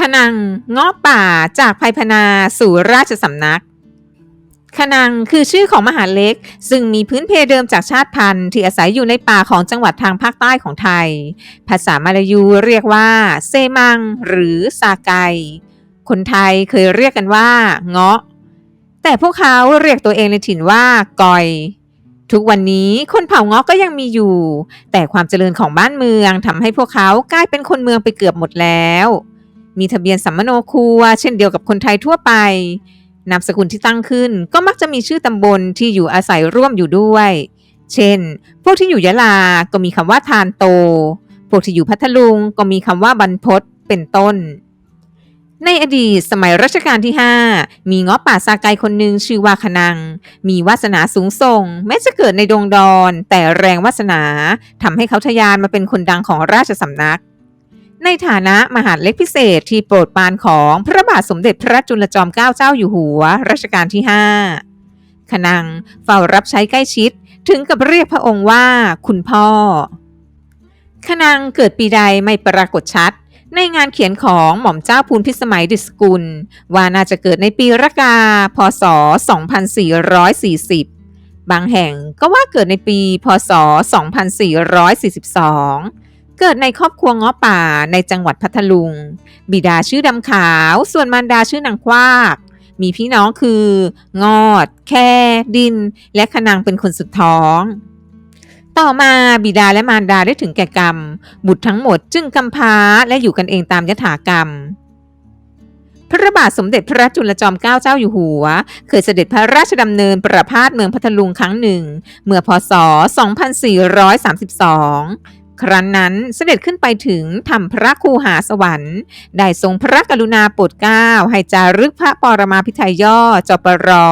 ขนังเงาะป่าจากภัยพนาสู่ราชสำนักขนังคือชื่อของมหาเล็ก ซึ่งมีพื้นเพเดิมจากชาติพันธุ์ที่อาศัยอยู่ในป่าของจังหวัดทางภาคใต้ของไทย ภาษามาลายูเรียกว่า เซมัง หรือซาไก คนไทยเคยเรียกกันว่า เงาะ แต่พวกเขาเรียกตัวเองในถิ่นว่ากอย ทุกวันนี้คนเผ่าเงาะก็ยังมีอยู่ แต่ความเจริญของบ้านเมืองทำให้พวกเขากลายเป็นคนเมืองไปเกือบหมดแล้ว มีทะเบียนสัมมโนครัว เช่นเดียวกับคนไทยทั่วไปนามสกุลที่ตั้งขึ้นก็มักจะมีชื่อตำบลที่อยู่อาศัยร่วมอยู่ด้วย เช่น พวกที่อยู่ยะลา ก็มีคำว่าทานโต พวกที่อยู่พัทลุงก็มีคำว่าบรรพตเป็นต้น ในอดีตสมัยรัชกาลที่ 5 มีเงาะป่าซาไกคนหนึ่งชื่อว่าขนัง มีวาสนาสูงส่ง แม้จะเกิดในดงดอน แต่แรงวาสนาทำให้เขาทะยานมาเป็นคนดังของราชสำนัก ในฐานะมหาดเล็กพิเศษที่โปรดปรานของพระบาทสมเด็จพระจุลจอมเกล้าเจ้าอยู่หัวรัชกาลที่5ขนังเฝ้ารับใช้ใกล้ชิดถึงกับเรียกพระองค์ว่าคุณพ่อ ขนังเกิดปีใดไม่ปรากฏชัด ในงานเขียนของหม่อมเจ้าพูนพิสมัยดิสกุล ว่าน่าจะเกิดในปีรากา พศ 2440 บางแห่งก็ว่าเกิดในปี พศ 2442 เกิดในครอบครัวงาะป่าในจังหวัดพัทลุง บิดาชื่อดำขาว ส่วนมารดาชื่อนางควาก มีพี่น้องคือ งอด แค่ ดิน และขนังเป็นคนสุดท้อง ต่อมาบิดาและมารดาได้ถึงแก่กรรม บุตรทั้งหมดจึงกำพร้าและอยู่กันเองตามยถากรรมพระบาทสมเด็จพระจุลจอมเกล้าเจ้าอยู่หัว เคยเสด็จพระราชดำเนินประพาสเมืองพัทลุงครั้งหนึ่ง เมื่อพศ 2432 ครั้นนั้นเสด็จขึ้นไปถึงทำพระคูหาสวรรค์ ได้ทรงพระกรุณาโปรดเกล้าให้จารึกพระปรมาภิไธยย่อจปรอ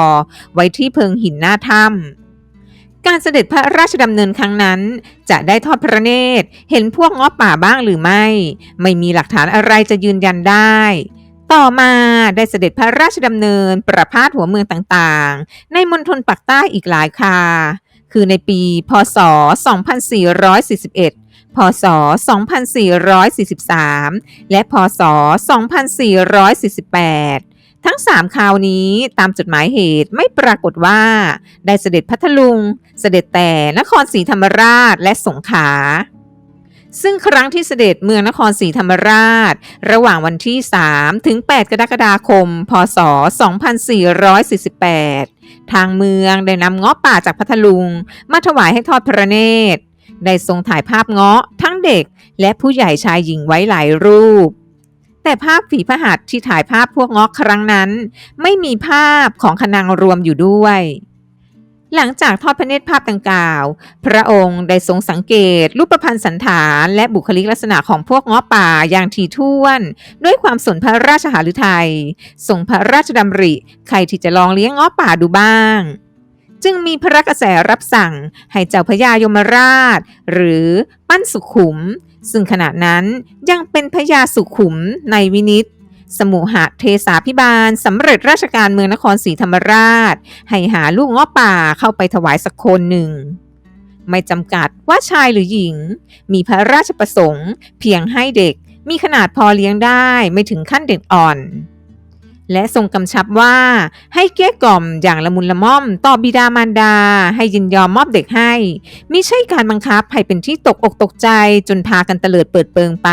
ไว้ที่เพิงหินหน้าถ้ำการเสด็จพระราชดำเนินครั้งนั้น จะได้ทอดพระเนตร เห็นพวกงาะป่าบ้างหรือไม่ ไม่มีหลักฐานอะไรจะยืนยันได้ ต่อมาได้เสด็จพระราชดำเนินประพาสหัวเมืองต่างๆ ในมณฑลปักใต้อีกหลายคา คือในปี พศ 2441 พศ 2443 และพศ 2448 ทั้งสามคราวนี้ตามจดหมายเหตุไม่ปรากฏว่า ได้เสด็จพัทลุง เสด็จแต่นครศรีธรรมราชและสงขลาซึ่งครั้งที่เสด็จเมืองนครศรีธรรมราช ระหว่างวันที่ 3 ถึง 8 กรกฎาคม พศ 2448 ทางเมืองได้นำงาะป่าจากพัทลุง มาถวายให้ทอดพระเนตร ได้ทรงถ่ายภาพเงาะทั้งเด็ก และผู้ใหญ่ชายหญิงไว้หลายรูป แต่ภาพฝีพระหัตถ์ที่ถ่ายภาพพวกเงาะครั้งนั้น ไม่มีภาพของขนังรวมอยู่ด้วย หลังจากทอดพระเนตรภาพดังกล่าว พระองค์ได้ทรงสังเกตรูปพรรณสันฐานและบุคลิกลักษณะของพวกเงาะป่าอย่างถี่ถ้วน ด้วยความสนพระราชหฤทัยทรงพระราชดำริ ใครที่จะลองเลี้ยงเงาะป่าดูบ้าง จึงมีพระกระแสรับสั่งให้เจ้าพระยายมราช หรือปั้นสุขุม ซึ่งขณะนั้นยังเป็นพระยาสุขุมในวินิตสมุหะเทสาพิบาลสำเร็จราชการเมืองนครศรีธรรมราช ให้หาลูกเงาะป่าเข้าไปถวายสักคนหนึ่ง ไม่จำกัดว่าชายหรือหญิง มีพระราชประสงค์ เพียงให้เด็กมีขนาดพอเลี้ยงได้ไม่ถึงขั้นเด็กอ่อน และทรงกำชับว่าให้เกี้ยกล่อมอย่างละมุนละม่อมต่อบิดามารดา ให้ยินยอมมอบเด็กให้มิใช่การบังคับให้เป็นที่ตกอกตกใจจนพากันเตลิดเปิดเปิงไป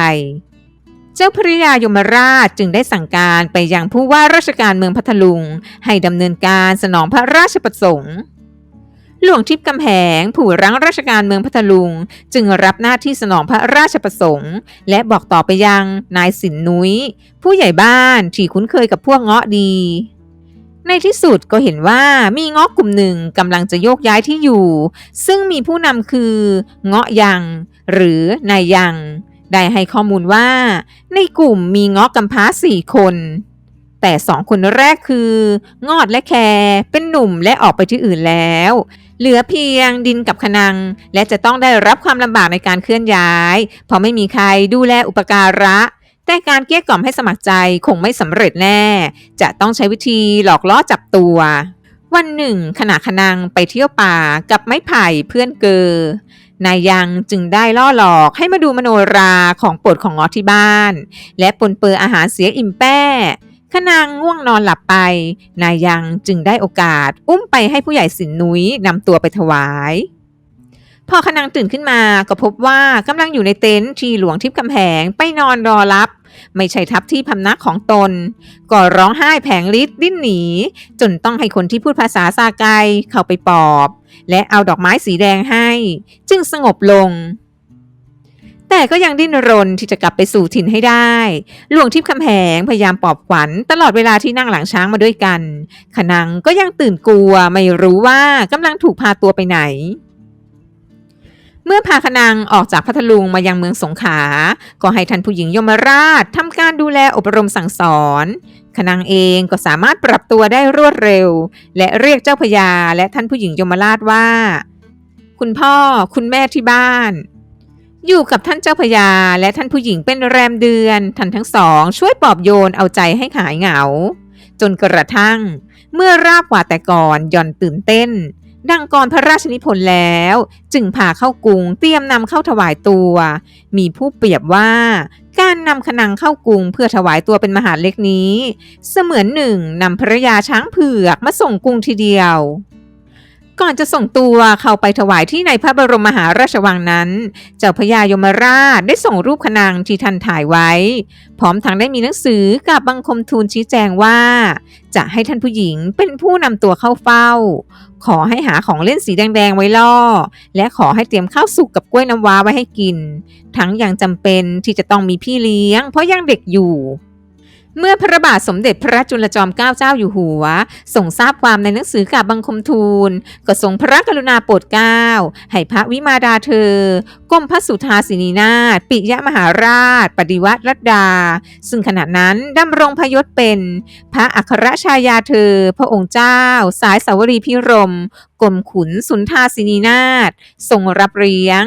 เจ้าพระยายมราชจึงได้สั่งการไปยังผู้ว่าราชการเมืองพัทลุง ให้ดำเนินการสนองพระราชประสงค์ หลวงทิพย์กำแหง ผู้รั้งราชการเมืองพัทลุง จึงรับหน้าที่สนองพระราชประสงค์ และบอกต่อไปยังนายสินนุ้ย ผู้ใหญ่บ้านที่คุ้นเคยกับพวกเงาะดี ในที่สุดก็เห็นว่ามีเงาะกลุ่มหนึ่งกำลังจะโยกย้ายที่อยู่ ซึ่งมีผู้นำคือเงาะยัง หรือนายยัง ได้ให้ข้อมูลว่า ในกลุ่มมีเงาะกำพร้าสี่คน แต่สองคนแรกคือ งอดและแคร์เป็นหนุ่มและออกไปที่อื่นแล้ว เหลือเพียงดินกับขนัง และจะต้องได้รับความลำบากในการเคลื่อนย้าย เพราะไม่มีใครดูแลอุปการะ แต่การเกลี้ยกล่อมให้สมัครใจคงไม่สำเร็จแน่ จะต้องใช้วิธีหลอกล่อจับตัว วันหนึ่งขณะขนังไปเที่ยวป่ากับไม้ไผ่เพื่อนเกอนายยังจึงได้ล่อหลอกให้มาดูมโนราของโปรดของงอที่บ้าน และปนเปื้ออาหารเสียอิ่มแป้ ขนางง่วงนอนหลับไป นายยังจึงได้โอกาส อุ้มไปให้ผู้ใหญ่สินนุ้ยนำตัวไปถวายพอขนางตื่นขึ้นมาก็พบว่ากำลังอยู่ในเต็นท์ที่หลวงทิพย์กำแพงไปนอนรอรับ ไม่ใช่ทับที่พำนักของตน ก็ร้องไห้แผงลิดดิ้นหนี จนต้องให้คนที่พูดภาษาซาไกเข้าไปปลอบ และเอาดอกไม้สีแดงให้ จึงสงบลง แต่ก็ยังดิ้นรนที่จะกลับไปสู่ถิ่นให้ได้ หลวงทิพย์คำแหงพยายามปลอบขวัญตลอดเวลาที่นั่งหลังช้างมาด้วยกัน ขนังก็ยังตื่นกลัวไม่รู้ว่ากำลังถูกพาตัวไปไหนเมื่อพาขนังออกจากพัทลุงมายังเมืองสงขลา ก็ให้ท่านผู้หญิงยมราชทำการดูแลอบรมสั่งสอนขนังเองก็สามารถปรับตัวได้รวดเร็ว และเรียกเจ้าพญาและท่านผู้หญิงยมราชว่า คุณพ่อคุณแม่ที่บ้าน อยู่กับท่านเจ้าพญาและท่านผู้หญิงเป็นแรมเดือนท่านทั้งสอง ช่วยปลอบโยนเอาใจให้หายเหงา จนกระทั่ง เมื่อราบกว่าแต่ก่อนย่อนตื่นเต้น ดังกรพระราชนิพนธ์แล้ว จึงพาเข้ากรุงเตรียมนำเข้าถวายตัว มีผู้เปรียบว่า การนำขนังเข้ากรุงเพื่อถวายตัวเป็นมหาเล็กนี้ เสมือนหนึ่งนำพระยาช้างเผือกมาส่งกรุงทีเดียว ก่อนจะส่งตัวเข้าไปถวายที่ในพระบรมมหาราชวังนั้น เจ้าพญายมราชได้ส่งรูปขนางที่ท่านถ่ายไว้ พร้อมทั้งได้มีหนังสือกับบังคมทูลชี้แจงว่า จะให้ท่านผู้หญิงเป็นผู้นำตัวเข้าเฝ้า ขอให้หาของเล่นสีแดงๆไว้ล่อ และขอให้เตรียมข้าวสุกกับกล้วยน้ำว้าไว้ให้กิน ทั้งยังจำเป็นที่จะต้องมีพี่เลี้ยง เพราะยังเด็กอยู่ เมื่อพระบาทสมเด็จพระจุลจอมเกล้าเจ้าอยู่หัวทรงทราบความในหนังสือกาบบังคมทูล ก็ทรงพระกรุณาโปรดเกล้าให้พระวิมาดาเธอกรมพระสุธาสินีนาถปิยมหาราช ปฏิวัติรัตดา ซึ่งขณะนั้นดำรงพยศเป็น พระอัครชายาเธอ พระองค์เจ้า สายสาวรีพิรมกรมขุนสุนทาสินีนาถทรงรับเลี้ยง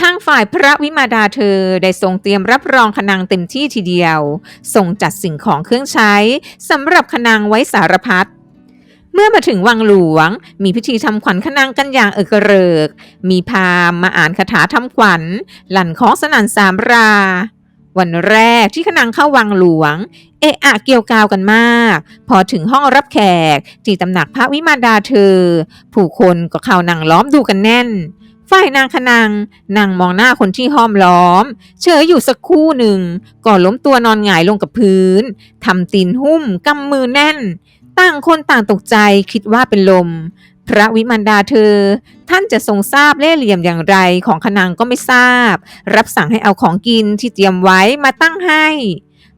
ทางฝ่ายพระวิมาดาเธอได้ทรงเตรียมรับรองขนังเต็มที่ทีเดียวทรงจัดสิ่งของเครื่องใช้สำหรับขนังไว้สารพัดเมื่อมาถึงวังหลวง มีพิธีทำขวัญขนังกันอย่างเอกระเริก มีพามมาอ่านคาถาทำขวัญ หลั่นของสนันสามรา วันแรกที่ขนังเข้าวังหลวง เอะอะเกี่ยวกาวกันมาก พอถึงห้องรับแขกที่ตำหนักพระวิมาดาเธอ ผู้คนก็เข้านั่งล้อมดูกันแน่น ฝ่ายนางขนังนั่งมองหน้าคนที่ห้อมล้อม เฉยอยู่สักคู่หนึ่งก่อนล้มตัวนอนหงายลงกับพื้นทำตีนหุ้มกำมือแน่น ต่างคนต่างตกใจคิดว่าเป็นลม พระวิมันดาเธอ ท่านจะทรงทราบเล่ห์เหลี่ยมอย่างไรของขนังก็ไม่ทราบ รับสั่งให้เอาของกินที่เตรียมไว้มาตั้งให้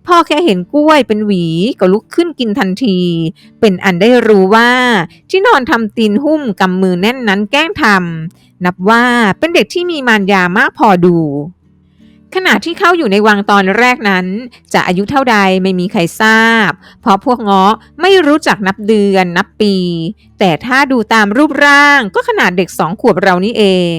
พ่อแค่เห็นกล้วยเป็นหวีก็ลุกขึ้นกินทันที เป็นอันได้รู้ว่า ที่นอนทำตีนหุ้มกำมือแน่นนั้นแกล้งทำ นับว่าเป็นเด็กที่มีมารยามากพอดู ขณะที่เข้าอยู่ในวังตอนแรกนั้น จะอายุเท่าใดไม่มีใครทราบ เพราะพวกเงาะไม่รู้จักนับเดือนนับปี แต่ถ้าดูตามรูปร่างก็ขนาดเด็กสองขวบเรานี่เอง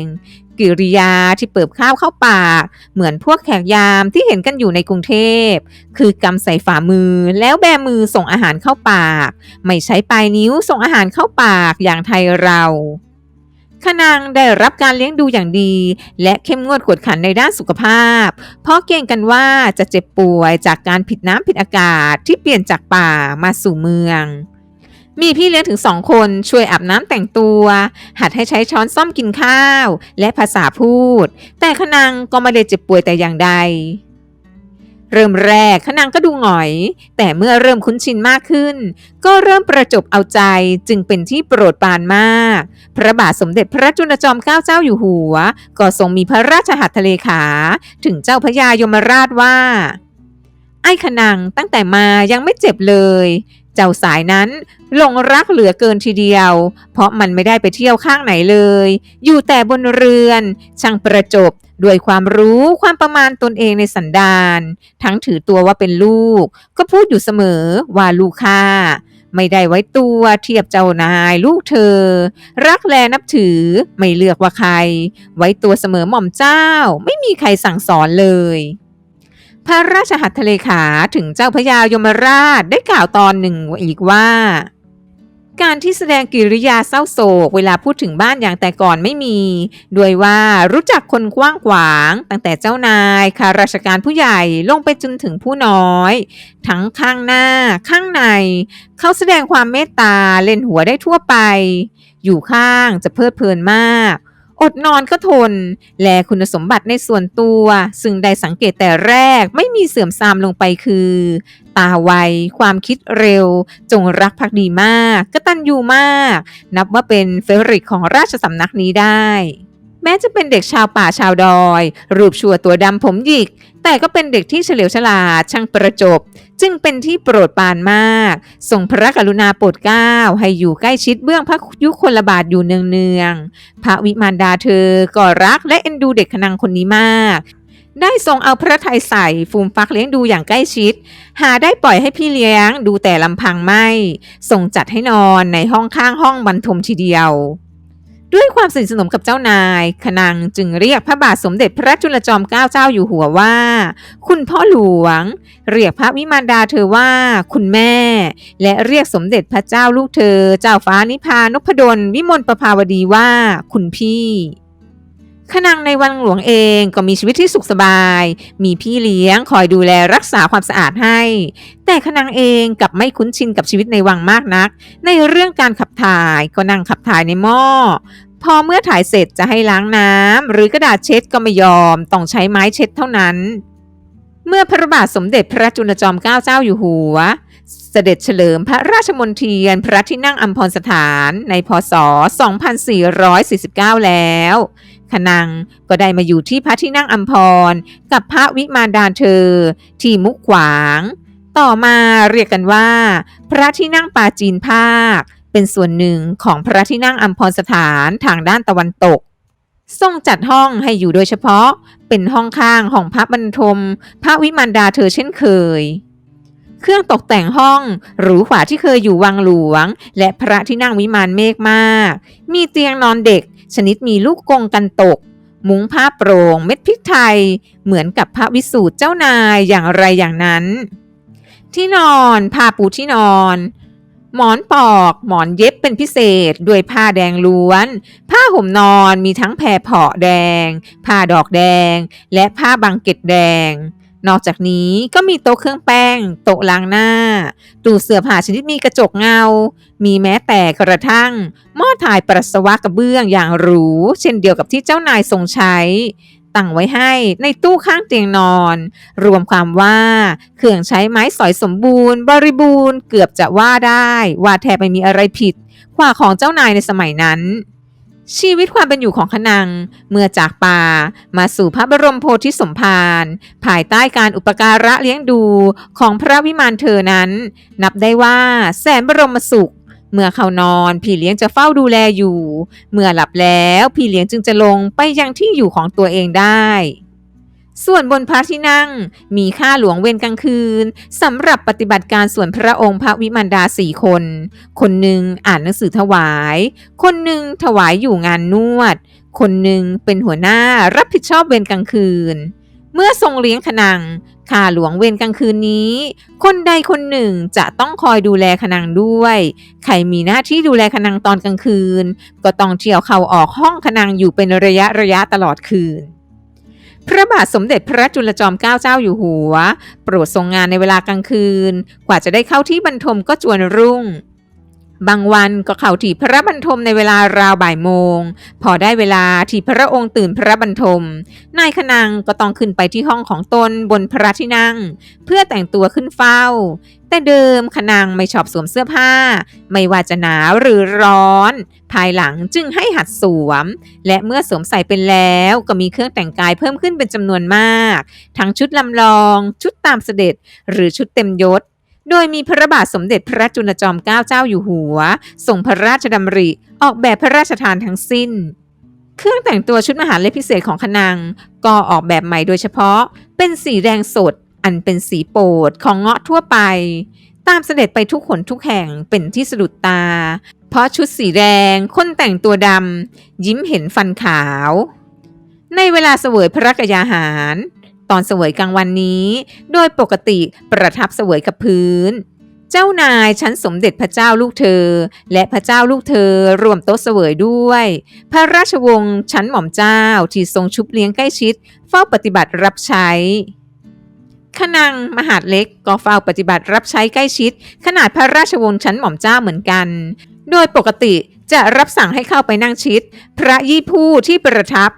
กิริยาที่เปิบข้าวเข้าปาก เหมือนพวกแขกยามที่เห็นกันอยู่ในกรุงเทพ คือกำใส่ฝ่ามือแล้วแบมือส่งอาหารเข้าปาก ไม่ใช้ปลายนิ้วส่งอาหารเข้าปากอย่างไทยเรา ขนางได้รับการเลี้ยงดูอย่างดี และเข้มงวดกวดขันในด้านสุขภาพ เพราะเกรงกันว่าจะเจ็บป่วยจากการผิดน้ำผิดอากาศที่เปลี่ยนจากป่ามาสู่เมือง มีพี่เลี้ยงถึงสองคนช่วยอาบน้ำแต่งตัว หัดให้ใช้ช้อนซ่อมกินข้าว และภาษาพูด แต่ขนังก็ไม่ได้เจ็บป่วยแต่อย่างใด เริ่มแรกขนังก็ดูหงอย แต่เมื่อเริ่มคุ้นชินมากขึ้น ก็เริ่มประจบเอาใจจึงเป็นที่โปรดปรานมาก พระบาทสมเด็จพระจุลจอมเกล้าเจ้าอยู่หัว ก็ทรงมีพระราชหัตถเลขา ถึงเจ้าพระยายมราชว่า ไอ้ขนังตั้งแต่มายังไม่เจ็บเลย เจ้าสายนั้นหลงรักเหลือเกินทีเดียว เพราะมันไม่ได้ไปเที่ยวข้างไหนเลย อยู่แต่บนเรือน ช่างประจบด้วยความรู้ความประมาณตนเองในสันดานทั้งถือตัวว่าเป็นลูก ก็พูดอยู่เสมอว่าลูกข้าไม่ได้ไว้ตัวเทียบเจ้านายลูกเธอ รักแลนับถือไม่เลือกว่าใคร ไว้ตัวเสมอหม่อมเจ้า ไม่มีใครสั่งสอนเลย พระราชหัตถเลขาถึงเจ้าพระยายมราชได้กล่าวตอนหนึ่งอีกว่า การที่แสดงกิริยาเศร้าโศกเวลาพูดถึงบ้านอย่างแต่ก่อนไม่มี ด้วยว่ารู้จักคนกว้างขวาง ตั้งแต่เจ้านายข้าราชการผู้ใหญ่ลงไปจนถึงผู้น้อย ทั้งข้างหน้า ข้างใน เขาแสดงความเมตตาเล่นหัวได้ทั่วไป อยู่ข้างจะเพลิดเพลินมาก อดนอนก็ทน และคุณสมบัติในส่วนตัว ซึ่งได้สังเกตแต่แรกไม่มีเสื่อมทรามลงไปคือ ตาไว ความคิดเร็ว จงรักภักดีมากกตัญญูมาก นับว่าเป็นเฟริตของราชสำนักนี้ได้ แม้จะเป็นเด็กชาวป่าชาวดอย รูปชัวตัวดำผมหยิก แต่ก็เป็นเด็กที่เฉลียวฉลาดช่างประจบ จึงเป็นที่โปรดปรานมาก ทรงพระกรุณาโปรดเกล้าให้อยู่ใกล้ชิดเบื้องพระยุคลบาทอยู่เนืองๆพระวิมานดาเธอก็รักและเอ็นดูเด็กขนังคนนี้มาก ได้ทรงเอาพระทัยใส่ฟูมฟักเลี้ยงดูอย่างใกล้ชิด หาได้ปล่อยให้พี่เลี้ยงดูแต่ลำพังไม่ทรงจัดให้นอนในห้องข้างห้องบรรทมทีเดียว ด้วยความสนิทสนมกับเจ้านายขนังจึงเรียกพระบาทสมเด็จพระจุลจอมเกล้าเจ้าอยู่หัวว่า คุณพ่อหลวง เรียกพระวิมานดาเธอว่า คุณแม่ และเรียกสมเด็จพระเจ้าลูกเธอ เจ้าฟ้านิพานพดลวิมลประภาวดีว่า คุณพี่ ขนังในวังหลวงเองก็มีชีวิตที่สุขสบาย มีพี่เลี้ยงคอยดูแลรักษาความสะอาดให้ แต่ขนังเองกับไม่คุ้นชินกับชีวิตในวังมากนัก ในเรื่องการขับถ่ายก็นั่งขับถ่ายในหม้อ พอเมื่อถ่ายเสร็จจะให้ล้างน้ำหรือกระดาษเช็ดก็ไม่ยอม ต้องใช้ไม้เช็ดเท่านั้น เมื่อพระบาทสมเด็จพระจุลจอมเกล้าเจ้าอยู่หัวเสด็จเฉลิมพระราชมนเทียนพระที่นั่งอัมพรสถานในพศ 2449 แล้ว ขนังก็ได้มาอยู่ที่พระที่นั่งอัมพร กับพระวิมานดาเธอ ที่มุกขวาง ต่อมาเรียกกันว่า พระที่นั่งปาจีนภาค เป็นส่วนหนึ่งของพระที่นั่งอัมพรสถานทางด้านตะวันตกทรงจัดห้องให้อยู่โดยเฉพาะเป็นห้องข้างของพระบรรทม พระวิมานดาเธอเช่นเคย เครื่องตกแต่งห้องหรูกว่าที่เคยอยู่วังหลวง และพระที่นั่งวิมานเมฆมาก มีเตียงนอนเด็ก ชนิดมีลูกกงกันตก มุ้งผ้าโปร่งเม็ดพริกไทย เหมือนกับพระวิสูตรเจ้านายอย่างไรอย่างนั้น ที่นอนผ้าปูที่นอน หมอนปอกหมอนเย็บเป็นพิเศษด้วยผ้าแดงล้วน ผ้าห่มนอนมีทั้งแพรเพาะแดง ผ้าดอกแดง และผ้าบังเก็ตแดง นอกจากนี้ก็มีโต๊ะเครื่องแป้ง โต๊ะล้างหน้า ตู้เสื้อผ้าชนิดมีกระจกเงา มีแม้แต่กระทั่งหม้อถ่ายปัสสาวะกระเบื้องอย่างหรู เช่นเดียวกับที่เจ้านายทรงใช้ ตั้งไว้ให้ในตู้ข้างเตียงนอน รวมความว่าเครื่องใช้ไม้สอยสมบูรณ์ บริบูรณ์เกือบจะว่าได้ ว่าแทบไม่มีอะไรผิดกว่าของเจ้านายในสมัยนั้น ชีวิตความเป็นอยู่ของขนัง เมื่อจากป่ามาสู่พระบรมโพธิสมภารภายใต้การอุปการะเลี้ยงดูของพระวิมานเธอนั้น นับได้ว่าแสนบรมสุข เมื่อเขานอนพี่เลี้ยงจะเฝ้าดูแลอยู่ เมื่อหลับแล้วพี่เลี้ยงจึงจะลงไปยังที่อยู่ของตัวเองได้ ส่วนบนพระที่นั่ง มีข้าหลวงเวรกลางคืนสำหรับปฏิบัติการส่วนพระองค์พระวิมานดาสี่คน คนหนึ่งอ่านหนังสือถวาย คนหนึ่งถวายอยู่งานนวด คนหนึ่งเป็นหัวหน้ารับผิดชอบเวรกลางคืน เมื่อทรงเลี้ยงขนังข้าหลวงเวรกลางคืนนี้ คนใดคนหนึ่งจะต้องคอยดูแลขนังด้วย ใครมีหน้าที่ดูแลขนังตอนกลางคืน ก็ต้องเที่ยวเข้าออกห้องขนังอยู่เป็นระยะระยะตลอดคืน พระบาทสมเด็จพระจุลจอมเกล้าเจ้าอยู่หัว โปรดทรงงานในเวลากลางคืน กว่าจะได้เข้าที่บรรทมก็จวนรุ่ง บางวันก็เข้าที่พระบรรทมในเวลาราวบ่ายโมง พอได้เวลาที่พระองค์ตื่นพระบรรทม นายขนังก็ต้องขึ้นไปที่ห้องของตนบนพระที่นั่ง เพื่อแต่งตัวขึ้นเฝ้า แต่เดิมขนังไม่ชอบสวมเสื้อผ้า ไม่ว่าจะหนาวหรือร้อน ภายหลังจึงให้หัดสวม และเมื่อสวมใส่เป็นแล้วก็มีเครื่องแต่งกายเพิ่มขึ้นเป็นจำนวนมาก ทั้งชุดลำลอง ชุดตามเสด็จ หรือชุดเต็มยศ โดยมีพระบาทสมเด็จพระจุลจอมเกล้าเจ้าอยู่หัวส่งพระราชดำริออกแบบพระราชทานทั้งสิ้น เครื่องแต่งตัวชุดมหาดเลพิเศษของขนัง ก็ออกแบบใหม่โดยเฉพาะ เป็นสีแดงสด อันเป็นสีโปรดของเงาะทั่วไป ตามเสด็จไปทุกขนทุกแห่งเป็นที่สะดุดตา เพราะชุดสีแดงคนแต่งตัวดำยิ้มเห็นฟันขาว ในเวลาเสวยพระกยาหาร ตอนเสวยกลางวันนี้ โดยปกติประทับเสวยกับพื้น เจ้านายชั้นสมเด็จพระเจ้าลูกเธอ และพระเจ้าลูกเธอรวมโต๊ะเสวยด้วย พระราชวงศ์ชั้นหม่อมเจ้าที่ทรงชุบเลี้ยงใกล้ชิด เฝ้าปฏิบัติรับใช้ขนังมหาดเล็กก็เฝ้าปฏิบัติรับใช้ใกล้ชิด ขนาดพระราชวงศ์ชั้นหม่อมเจ้าเหมือนกัน โดยปกติจะรับสั่งให้เข้าไปนั่งชิด พระยี่ผู้ที่ประทับ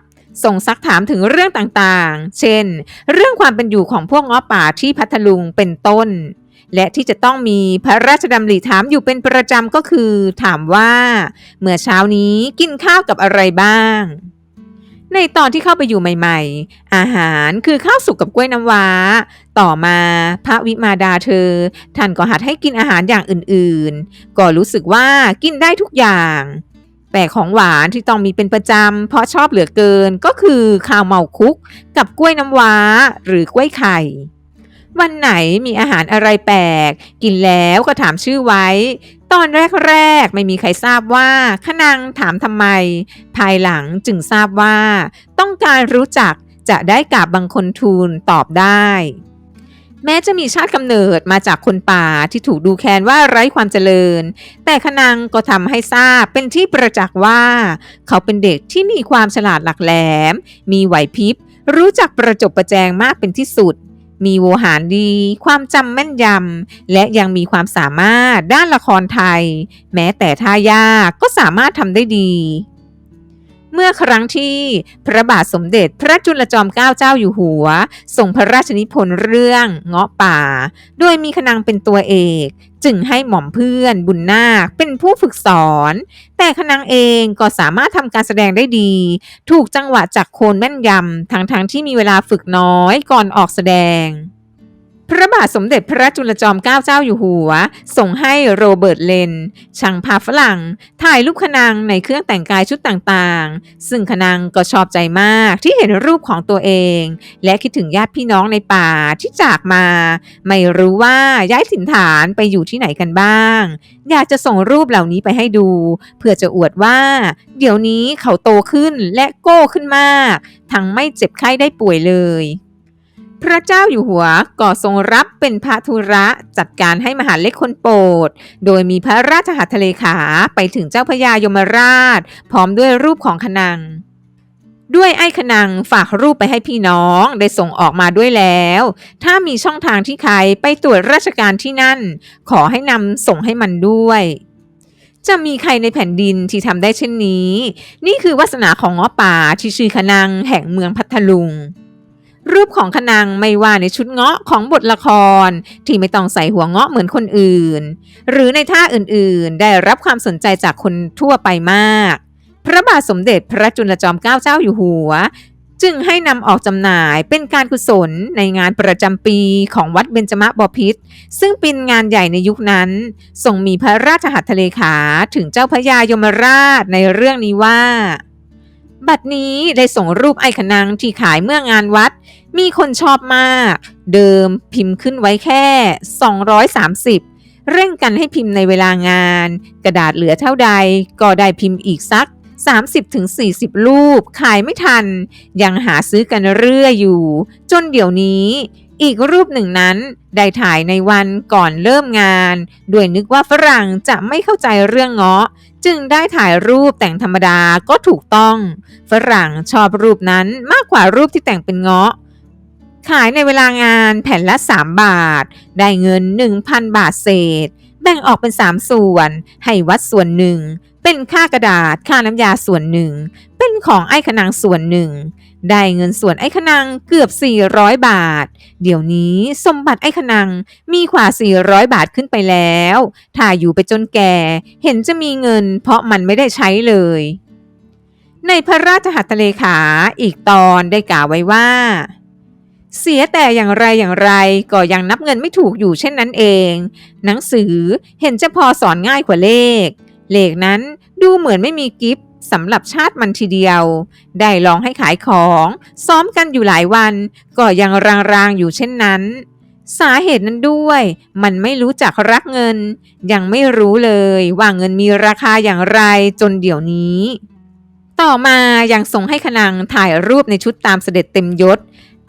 ส่งซักถามถึงเรื่องต่างๆ เช่น เรื่องความเป็นอยู่ของพวกง้อป่าที่พัทลุงเป็นต้น และที่จะต้องมีพระราชดำริถามอยู่เป็นประจำก็คือ ถามว่า เมื่อเช้านี้กินข้าวกับอะไรบ้าง ในตอนที่เข้าไปอยู่ใหม่ ๆ อาหารคือข้าวสุกกับกล้วยน้ำว้า ต่อมาพระวิมาดาเธอ ท่านก็หัดให้กินอาหารอย่างอื่นๆ ก็รู้สึกว่ากินได้ทุกอย่าง แต่ของหวานที่ต้องมีเป็นประจำ เพราะชอบเหลือเกินก็คือข้าวเมาคุก กับกล้วยน้ำว้าหรือกล้วยไข่ วันไหนมีอาหารอะไรแปลก กินแล้วก็ถามชื่อไว้ ตอนแรกๆ ไม่มีใครทราบว่าขนังถามทำไม ภายหลังจึงทราบว่า ต้องการรู้จักจะได้กราบบังคลทูลตอบได้ แม้จะมีชาติกำเนิดมาจากคนป่าที่ถูกดูแคลนว่าไร้ความเจริญ แต่ขนังก็ทำให้ทราบเป็นที่ประจักษ์ว่า เขาเป็นเด็กที่มีความฉลาดหลักแหลม มีไหวพริบ รู้จักประจบประแจงมากเป็นที่สุด มีโวหารดี ความจำแม่นยำ และยังมีความสามารถด้านละครไทย แม้แต่ท่ายากก็สามารถทำได้ดี เมื่อครั้งที่พระบาทสมเด็จพระจุลจอมเกล้าเจ้าอยู่หัวส่งพระราชนิพนธ์เรื่องเงาะป่า โดยมีขนังเป็นตัวเอก จึงให้หม่อมเพื่อนบุญนาคเป็นผู้ฝึกสอน แต่ขนังเองก็สามารถทำการแสดงได้ดี ถูกจังหวะจากโคนแม่นยำทั้งๆทที่มีเวลาฝึกน้อยก่อนออกแสดง ระบาทสมเด็จพระจุลจอมเกล้าเจ้าอยู่หัว ส่งให้โรเบิร์ตเลน ช่างภาพฝรั่ง ถ่ายรูปขนังในเครื่องแต่งกายชุดต่างๆ ซึ่งขนังก็ชอบใจมากที่เห็นรูปของตัวเอง และคิดถึงญาติพี่น้องในป่าที่จากมา ไม่รู้ว่าย้ายถิ่นฐานไปอยู่ที่ไหนกันบ้าง อยากจะส่งรูปเหล่านี้ไปให้ดู เพื่อจะอวดว่า เดี๋ยวนี้เขาโตขึ้นและโก้ขึ้นมาก ทั้งไม่เจ็บไข้ได้ป่วยเลย พระเจ้าอยู่หัวก็ทรงรับเป็นพระธุระจัดการให้มหาเล็กคนโปรด โดยมีพระราชหัตถเลขาไปถึงเจ้าพระยายมราช พร้อมด้วยรูปของขนัง ด้วยไอ้ขนังฝากรูปไปให้พี่น้องได้ส่งออกมาด้วยแล้ว ถ้ามีช่องทางที่ใครไปตรวจราชการที่นั่น ขอให้นำส่งให้มันด้วยจะมีใครในแผ่นดินที่ทำได้เช่นนี้ นี่คือวาสนาของง้อป่าที่ชื่อขนังแห่งเมืองพัทลุง รูปของขนังไม่ว่าในชุดเงาะของบทละคร ที่ไม่ต้องใส่หัวเงาะเหมือนคนอื่น หรือในท่าอื่นๆ ได้รับความสนใจจากคนทั่วไปมาก พระบาทสมเด็จพระจุลจอมเกล้าเจ้าอยู่หัว จึงให้นำออกจำหน่ายเป็นการกุศลในงานประจำปีของวัดเบญจมบพิตรซึ่งเป็นงานใหญ่ในยุคนั้นทรงมีพระราชหัตถเลขาถึงเจ้าพระยายมราชในเรื่องนี้ว่า บัดนี้ได้ส่งรูปไอ้ขนังที่ขายเมื่องานวัด มีคนชอบมาก เดิมพิมพ์ขึ้นไว้แค่ 230 เร่งกันให้พิมพ์ในเวลางาน กระดาษเหลือเท่าใดก็ได้พิมพ์อีกสัก 30-40 รูป ขายไม่ทัน ยังหาซื้อกันเรื่อยอยู่ จนเดี๋ยวนี้ อีกรูปหนึ่งนั้น ได้ถ่ายในวันก่อนเริ่มงาน ด้วยนึกว่าฝรั่งจะไม่เข้าใจเรื่องเงาะ จึงได้ถ่ายรูปแต่งธรรมดาก็ถูกต้อง ฝรั่งชอบรูปนั้นมากกว่ารูปที่แต่งเป็นเงาะ ขายในเวลางานแผ่นละ 3 บาท ได้เงิน 1,000 บาทเศษ แบ่งออกเป็น 3 ส่วน ให้วัดส่วนหนึ่ง เป็นค่ากระดาษค่าน้ำยาส่วนหนึ่ง เป็นของไอ้ขนังส่วนหนึ่งได้เงินส่วนไอ้ขนังเกือบ 400 บาท เดี๋ยวนี้สมบัติไอ้ขนังมีกว่า 400 บาทขึ้นไปแล้วถ้าอยู่ไปจนแก่ เห็นจะมีเงินเพราะมันไม่ได้ใช้เลย ในพระราชหัตถเลขาอีกตอนได้กล่าวไว้ว่าเสียแต่อย่างไรอย่างไรก็ยังนับเงินไม่ถูกอยู่เช่นนั้นเอง หนังสือเห็นจะพอสอนง่ายกว่าเลข เลขนั้นดูเหมือนไม่มีกิฟต์ สำหรับชาติมันทีเดียว ได้ลองให้ขายของ ซ้อมกันอยู่หลายวัน ก็ยังรางๆอยู่เช่นนั้น สาเหตุนั้นด้วย มันไม่รู้จักรักเงิน ยังไม่รู้เลยว่าเงินมีราคาอย่างไรจนเดี๋ยวนี้ ต่อมายังส่งให้ขนังถ่ายรูปในชุดตามเสด็จเต็มยศ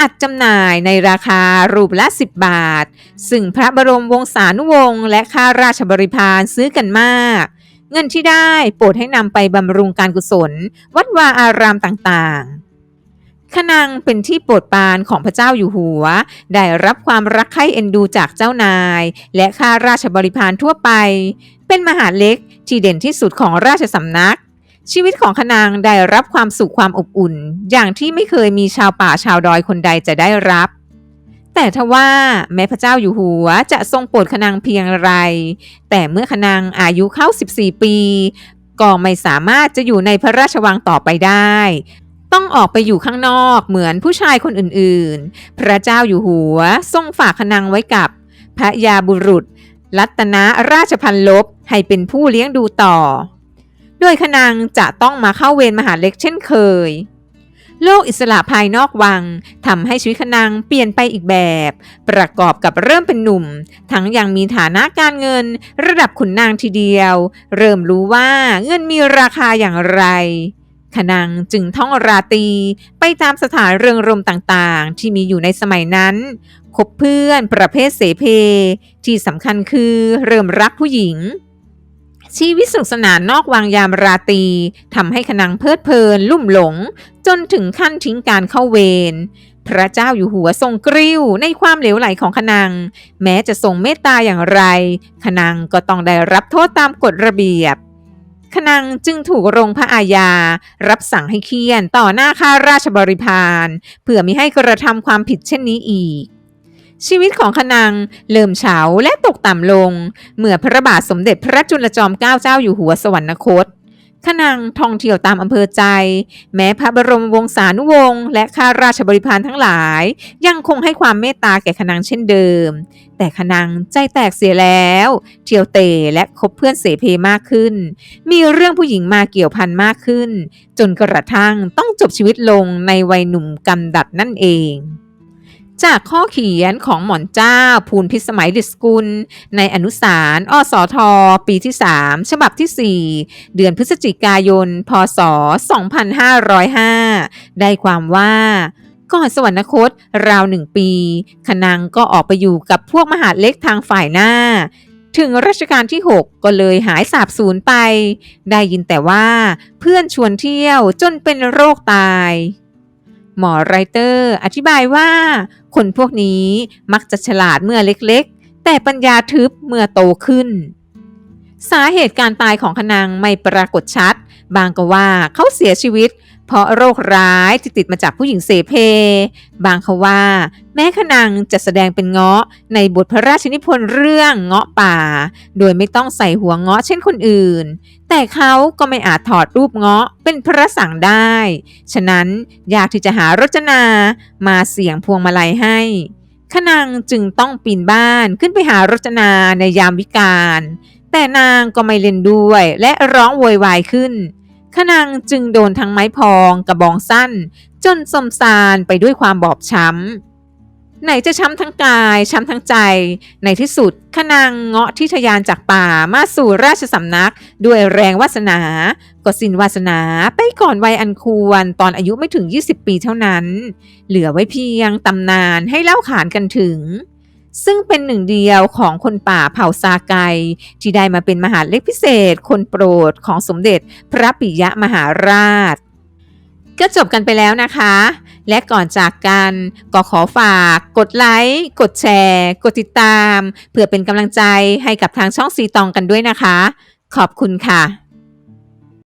อัดจำหน่ายในราคารูปละ 10 บาท ซึ่งพระบรมวงศานุวงศ์และข้าราชบริพารซื้อกันมาก เงินที่ได้โปรดให้นำไปบำรุงการกุศล วัดวาอารามต่างๆขนังเป็นที่โปรดปรานของพระเจ้าอยู่หัว ได้รับความรักใคร่เอ็นดูจากเจ้านาย และข้าราชบริพารทั่วไป เป็นมหาเล็กที่เด่นที่สุดของราชสำนัก ชีวิตของขนางได้รับความสุขความอบอุ่น อย่างที่ไม่เคยมีชาวป่าชาวดอยคนใดจะได้รับ แต่ทว่าแม้พระเจ้าอยู่หัวจะทรงโปรดขนางเพียงไร แต่เมื่อขนางอายุเข้า 14 ปี ก็ไม่สามารถจะอยู่ในพระราชวังต่อไปได้ ต้องออกไปอยู่ข้างนอกเหมือนผู้ชายคนอื่นๆ พระเจ้าอยู่หัวทรงฝากขนางไว้กับพระยาบุรุษ รัตนราชพันลบให้เป็นผู้เลี้ยงดูต่อ โดยขนางจะต้องมาเข้าเวรมหาเล็กเช่นเคย โลกอิสระภายนอกวังทำให้ชีวิตขนางเปลี่ยนไปอีกแบบ ประกอบกับเริ่มเป็นหนุ่ม ทั้งยังมีฐานะการเงิน ระดับขุนนางทีเดียว เริ่มรู้ว่าเงินมีราคาอย่างไรขนางจึงท่องราตรีไปตามสถานเริงรมต่างๆ ที่มีอยู่ในสมัยนั้นคบเพื่อนประเภทเสเพที่สำคัญคือเริ่มรักผู้หญิง ชีวิตสนุกสนานนอกวังยามราตรีทำให้ขนังเพลิดเพลิน ลุ่มหลง จนถึงขั้นทิ้งการเข้าเวรพระเจ้าอยู่หัวทรงกริ้วในความเหลวไหลของขนัง แม้จะทรงเมตตาอย่างไร ขนังก็ต้องได้รับโทษตามกฎระเบียบขนังจึงถูกรงพระอาญา รับสั่งให้เคี่ยนต่อหน้าข้าราชบริพารเพื่อมิให้กระทำความผิดเช่นนี้อีก ชีวิตของขนังเริ่มเฉาและตกต่ำลง เมื่อพระบาทสมเด็จพระจุลจอมเกล้าเจ้าอยู่หัวสวรรคตขนังท่องเที่ยวตามอำเภอใจ แม้พระบรมวงศานุวงศ์และข้าราชบริพารทั้งหลาย ยังคงให้ความเมตตาแก่ขนังเช่นเดิม แต่ขนังใจแตกเสียแล้ว เที่ยวเตะและคบเพื่อนเสเพมากขึ้น มีเรื่องผู้หญิงมาเกี่ยวพันมากขึ้น จนกระทั่งต้องจบชีวิตลงในวัยหนุ่มกำดัดนั่นเอง จากข้อเขียนของหม่อนเจ้า ภูลพิสมัยดิสกุล ในอนุสารอสอทอปีที่ 3 ฉบับที่ 4 เดือนพฤศจิกายน พศ 2505 ได้ความว่าก่อนสวรรคตราวหนึ่งปี ขนังก็ออกไปอยู่กับพวกมหาเล็กทางฝ่ายหน้า ถึงรัชกาลที่ 6 ก็เลยหายสาบสูญไป ได้ยินแต่ว่าเพื่อนชวนเที่ยวจนเป็นโรคตาย หมอไรเตอร์ อธิบายว่า คนพวกนี้มักจะฉลาดเมื่อเล็กๆ แต่ปัญญาทึบเมื่อโตขึ้น สาเหตุการตายของขนังไม่ปรากฏชัด บางก็ว่าเขาเสียชีวิต เพราะโรคร้ายที่ติดมาจากผู้หญิงเสเพ บางเขาว่า แม้ขนังจะแสดงเป็นเงาะในบทพระราชนิพนธ์เรื่องเงาะป่า โดยไม่ต้องใส่หัวเงาะเช่นคนอื่น แต่เขาก็ไม่อาจถอดรูปเงาะเป็นพระสังได้ ฉะนั้นอยากที่จะหารจนามาเสี่ยงพวงมาลัยให้ขนังจึงต้องปีนบ้านขึ้นไปหารจนาในยามวิกาลแต่นางก็ไม่เล่นด้วยและร้องโวยวายขึ้น ขนังจึงโดนทั้งไม้พองกระบองสั้น จนสมสารไปด้วยความบอบช้ำ ไหนจะช้ำทั้งกาย ช้ำทั้งใจ ในที่สุดขนางเงาะที่ทยานจากป่ามาสู่ราชสำนัก ด้วยแรงวาสนา ก็สิ้นวาสนาไปก่อนวัยอันควรตอนอายุไม่ถึง 20 ปีเท่านั้น เหลือไว้เพียงตำนานให้เล่าขานกันถึง ซึ่งเป็นหนึ่งเดียวของคนป่าเผ่าซาไก ที่ได้มาเป็นมหาดเล็กพิเศษ คนโปรดของสมเด็จพระปิยมหาราช ก็จบกันไปแล้วนะคะ และก่อนจากกันก็ขอฝากกดไลค์ กดแชร์ กดติดตาม เพื่อเป็นกำลังใจให้กับทางช่องซีตองกันด้วยนะคะ ขอบคุณค่ะ